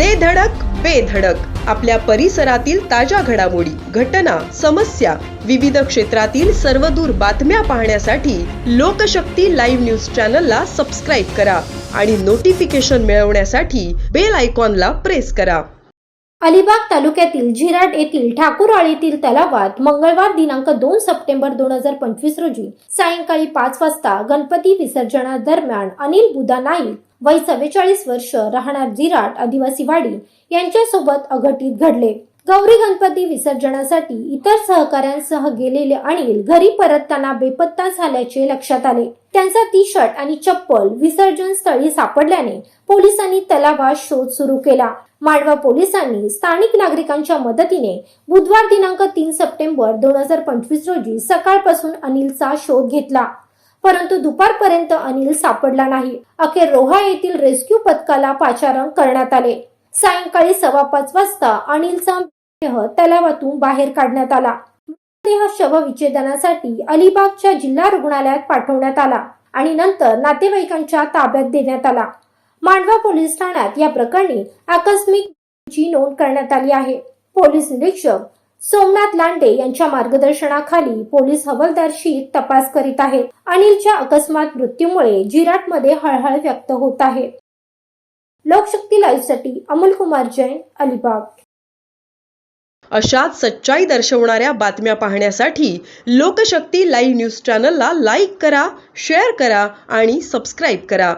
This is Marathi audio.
दे धडक बेधडक आपल्या परिसरातील ताज्या घडामोडी घटना समस्या विविध क्षेत्रातील सर्वदूर बातम्या पाहण्यासाठी लोकशक्ती लाईव्ह न्यूज चॅनलला सबस्क्राईब करा आणि नोटिफिकेशन मिळवण्यासाठी बेल आयकॉनला प्रेस करा. अलिबाग तालुक्यातील जिराट येथील ठाकूरआळीतील तलावात मंगळवार दिनांक दोन सप्टेंबर दोन हजार पंचवीस रोजी सायंकाळी पाच वाजता गणपती विसर्जनादरम्यान अनिल बुदा नाईक वय चव्वेचाळीस वर्ष राहणार जिराट आदिवासी वाडी यांच्यासोबत अघटित घडले. गौरी गणपती विसर्जनासाठी इतर सहकाऱ्यांसह गेलेले अनिल घरी परतताना बेपत्ता झाल्याचे लक्षात आले. त्यांचा टी शर्ट आणि चप्पल विसर्जन स्थळी सापडल्याने पोलिसांनी तलावात शोध सुरू केला. मांडवा पोलिसांनी स्थानिक नागरिकांच्या मदतीने बुधवार दिनांक तीन सप्टेंबर दोन हजार पंचवीस रोजी सकाळपासून अनिलचा शोध घेतला. परंतु दुपारपर्यंत अनिल सापडला नाही. अखेर रोहा येथील रेस्क्यू पथकाला पाचारण करण्यात आले. सायंकाळी सव्वा पाच वाजता अनिलचा मृतदेह तलावातून बाहेर काढण्यात आला. मृतदेह शवविच्छेदनासाठी अलिबागच्या जिल्हा रुग्णालयात पाठवण्यात आला आणि नंतर नातेवाईकांच्या ताब्यात देण्यात आला. मांडवा पोलीस ठाण्यात या प्रकरणी आकस्मिक नोंद करण्यात आली आहे. पोलीस निरीक्षक सोमनाथ लांडे यांच्या मार्गदर्शनाखाली पोलीस हवालदारशी तपास करीत आहेत. अनिलच्या अकस्मात मृत्यूमुळे जिराटमध्ये हळहळ व्यक्त होत आहे. लोकशक्ती लाईव्हसाठी अमोल कुमार जैन अलिबाग. अशाच सच्चाई दर्शवणाऱ्या बातम्या पाहण्यासाठी लोकशक्ती लाईव्ह न्यूज चॅनलला लाईक करा शेअर करा आणि सबस्क्राईब करा.